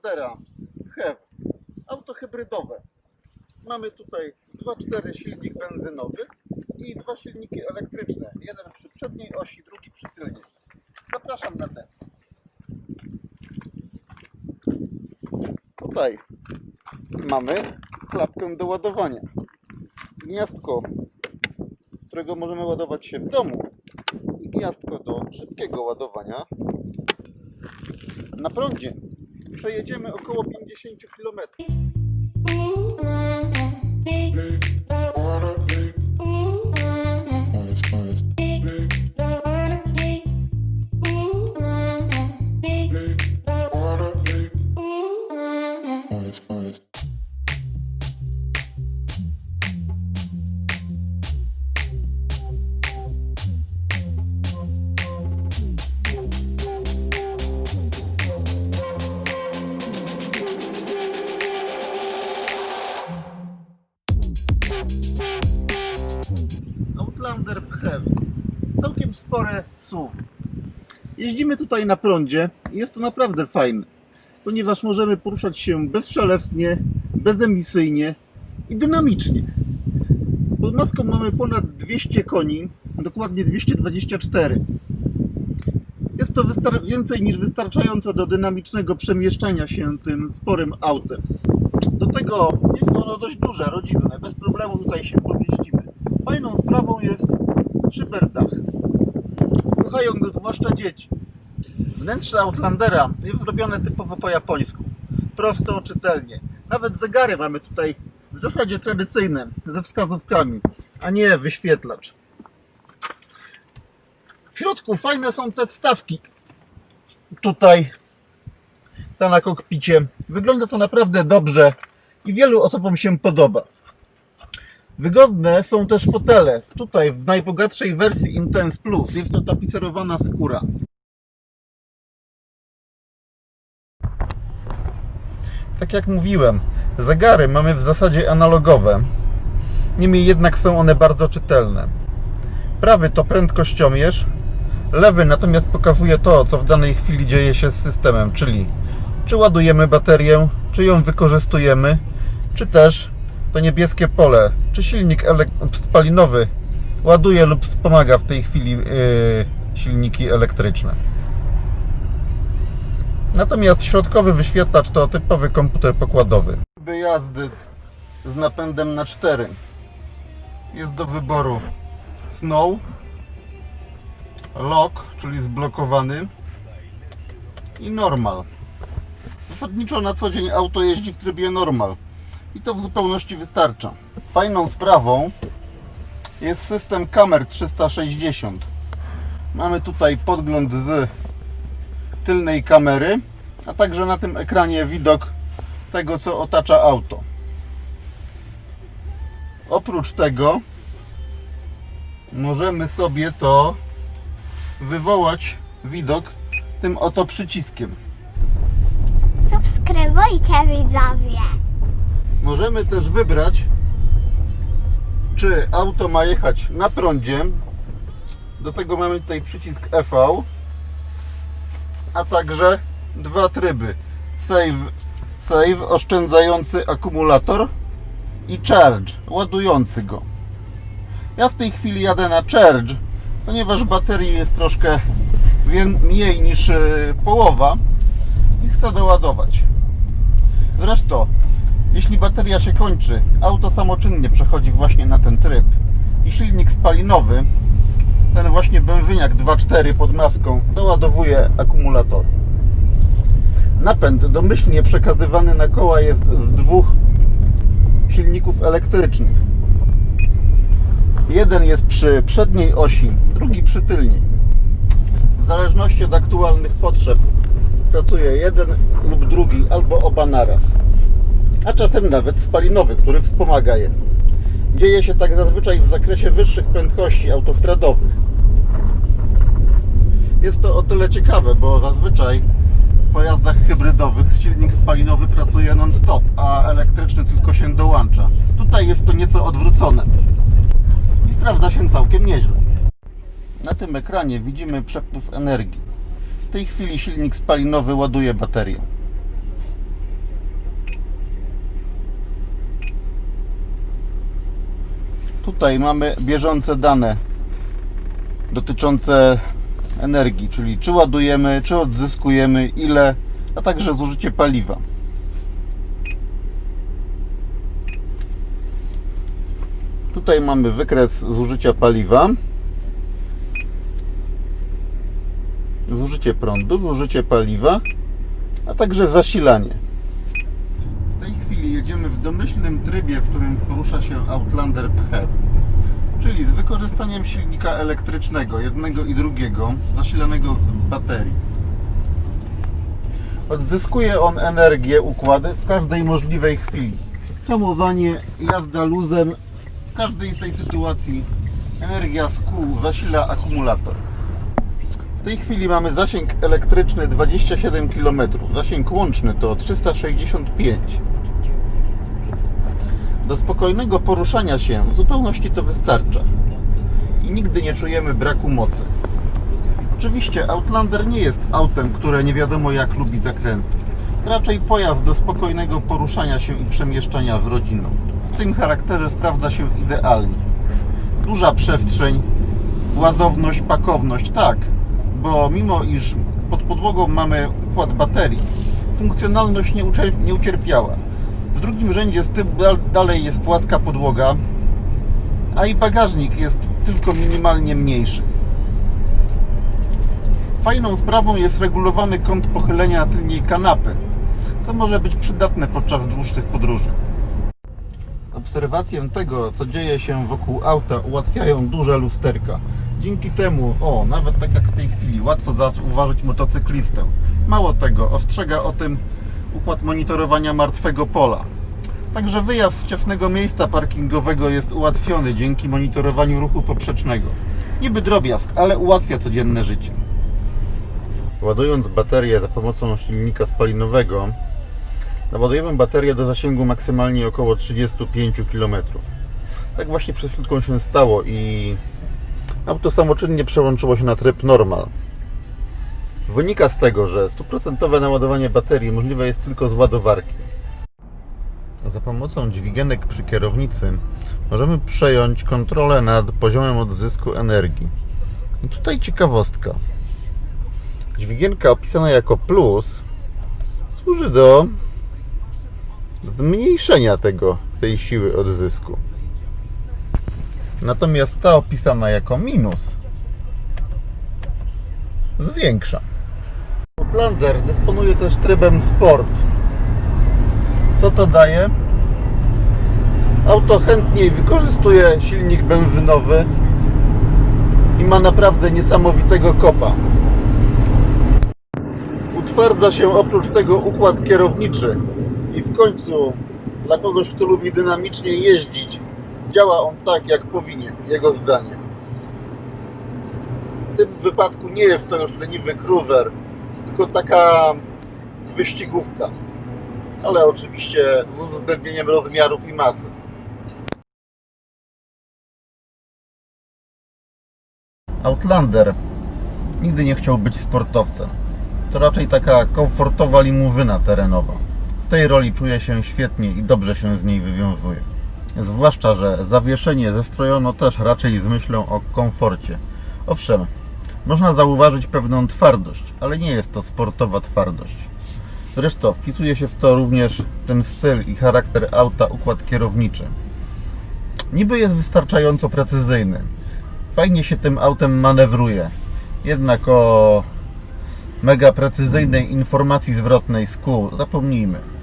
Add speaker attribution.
Speaker 1: PHEV. Auto hybrydowe. Mamy tutaj 2.4 silnik benzynowy i dwa silniki elektryczne. Jeden przy przedniej osi, drugi przy tylnej. Zapraszam na test. Tutaj mamy klapkę do ładowania. Gniazdko, z którego możemy ładować się w domu i gniazdko do szybkiego ładowania na prądzie. Przejedziemy około 50 km. Outlander PHEV. Całkiem spore SUV. Jeździmy tutaj na prądzie i jest to naprawdę fajne, ponieważ możemy poruszać się bezszelestnie, bezemisyjnie i dynamicznie. Pod maską mamy ponad 200 koni, dokładnie 224. Jest to więcej niż wystarczająco do dynamicznego przemieszczania się tym sporym autem. Do tego jest ono dość duże, rodzinne, bez problemu tutaj się. Fajną sprawą jest szyberdach. Kochają go zwłaszcza dzieci. Wnętrze Outlandera jest zrobione typowo po japońsku. Prosto, czytelnie. Nawet zegary mamy tutaj w zasadzie tradycyjne, ze wskazówkami, a nie wyświetlacz. W środku fajne są te wstawki. Tutaj, ta na kokpicie. Wygląda to naprawdę dobrze i wielu osobom się podoba. Wygodne są też fotele. Tutaj w najbogatszej wersji Intense Plus jest to tapicerowana skóra. Tak jak mówiłem, zegary mamy w zasadzie analogowe. Niemniej jednak są one bardzo czytelne. Prawy to prędkościomierz, lewy natomiast pokazuje to, co w danej chwili dzieje się z systemem, czyli czy ładujemy baterię, czy ją wykorzystujemy, czy też to niebieskie pole, czy silnik spalinowy ładuje lub wspomaga w tej chwili yy, silniki elektryczne. Natomiast środkowy wyświetlacz to typowy komputer pokładowy. Jazdy z napędem na 4 jest do wyboru Snow, Lock, czyli zblokowany i Normal. Zasadniczo na co dzień auto jeździ w trybie normal i to w zupełności wystarcza. Fajną sprawą jest system kamer 360. Mamy tutaj podgląd z tylnej kamery, a także na tym ekranie widok tego, co otacza auto. Oprócz tego możemy sobie to wywołać widok tym oto przyciskiem.
Speaker 2: Subskrybujcie widzowie.
Speaker 1: Możemy też wybrać, czy auto ma jechać na prądzie. Do tego mamy tutaj przycisk EV, a także dwa tryby: save, save oszczędzający akumulator i charge, ładujący go. Ja w tej chwili jadę na charge, ponieważ baterii jest troszkę mniej niż e, połowa i chcę doładować. Zresztą jeśli bateria się kończy, auto samoczynnie przechodzi właśnie na ten tryb i silnik spalinowy, ten właśnie benzyniak 2.4 pod maską, doładowuje akumulator. Napęd domyślnie przekazywany na koła jest z dwóch silników elektrycznych. Jeden jest przy przedniej osi, drugi przy tylniej. W zależności od aktualnych potrzeb pracuje jeden lub drugi albo oba naraz a czasem nawet spalinowy, który wspomaga je. Dzieje się tak zazwyczaj w zakresie wyższych prędkości autostradowych. Jest to o tyle ciekawe, bo zazwyczaj w pojazdach hybrydowych silnik spalinowy pracuje non-stop, a elektryczny tylko się dołącza. Tutaj jest to nieco odwrócone i sprawdza się całkiem nieźle. Na tym ekranie widzimy przepływ energii. W tej chwili silnik spalinowy ładuje baterię. Tutaj mamy bieżące dane dotyczące energii, czyli czy ładujemy, czy odzyskujemy, ile, a także zużycie paliwa. Tutaj mamy wykres zużycia paliwa, zużycie prądu, zużycie paliwa, a także zasilanie. Chwili jedziemy w domyślnym trybie, w którym porusza się Outlander PHEV, czyli z wykorzystaniem silnika elektrycznego, jednego i drugiego, zasilanego z baterii. Odzyskuje on energię układy w każdej możliwej chwili. Hamowanie, jazda luzem, w każdej tej sytuacji energia z kół zasila akumulator. W tej chwili mamy zasięg elektryczny 27 km, zasięg łączny to 365 Do spokojnego poruszania się w zupełności to wystarcza i nigdy nie czujemy braku mocy. Oczywiście Outlander nie jest autem, które nie wiadomo jak lubi zakręty. Raczej pojazd do spokojnego poruszania się i przemieszczania z rodziną. W tym charakterze sprawdza się idealnie. Duża przestrzeń, ładowność, pakowność, tak, bo mimo iż pod podłogą mamy układ baterii, funkcjonalność nie, ucier- nie ucierpiała. Drugim rzędzie z dalej jest płaska podłoga, a i bagażnik jest tylko minimalnie mniejszy. Fajną sprawą jest regulowany kąt pochylenia tylnej kanapy, co może być przydatne podczas dłuższych podróży. Obserwację tego, co dzieje się wokół auta, ułatwiają duże lusterka. Dzięki temu, o, nawet tak jak w tej chwili, łatwo zauważyć motocyklistę. Mało tego, ostrzega o tym układ monitorowania martwego pola. Także wyjazd z ciasnego miejsca parkingowego jest ułatwiony dzięki monitorowaniu ruchu poprzecznego. Niby drobiazg, ale ułatwia codzienne życie. Ładując baterię za pomocą silnika spalinowego, naładujemy baterię do zasięgu maksymalnie około 35 km. Tak właśnie przed chwilką się stało i auto samoczynnie przełączyło się na tryb normal. Wynika z tego, że stuprocentowe naładowanie baterii możliwe jest tylko z ładowarki. Za pomocą dźwigienek przy kierownicy możemy przejąć kontrolę nad poziomem odzysku energii. I tutaj ciekawostka. Dźwigienka opisana jako plus służy do zmniejszenia tego, tej siły odzysku. Natomiast ta opisana jako minus zwiększa. Outlander dysponuje też trybem sport. Co to daje? Auto chętniej wykorzystuje silnik benzynowy i ma naprawdę niesamowitego kopa. Utwardza się oprócz tego układ kierowniczy i w końcu dla kogoś, kto lubi dynamicznie jeździć, działa on tak jak powinien, jego zdaniem. W tym wypadku nie jest to już leniwy cruiser, tylko taka wyścigówka. Ale oczywiście z uwzględnieniem rozmiarów i masy. Outlander nigdy nie chciał być sportowcem. To raczej taka komfortowa limuzyna terenowa. W tej roli czuje się świetnie i dobrze się z niej wywiązuje. Zwłaszcza, że zawieszenie zestrojono też raczej z myślą o komforcie. Owszem, można zauważyć pewną twardość, ale nie jest to sportowa twardość. Zresztą wpisuje się w to również ten styl i charakter auta układ kierowniczy. Niby jest wystarczająco precyzyjny. Fajnie się tym autem manewruje. Jednak o mega precyzyjnej informacji zwrotnej z kół zapomnijmy.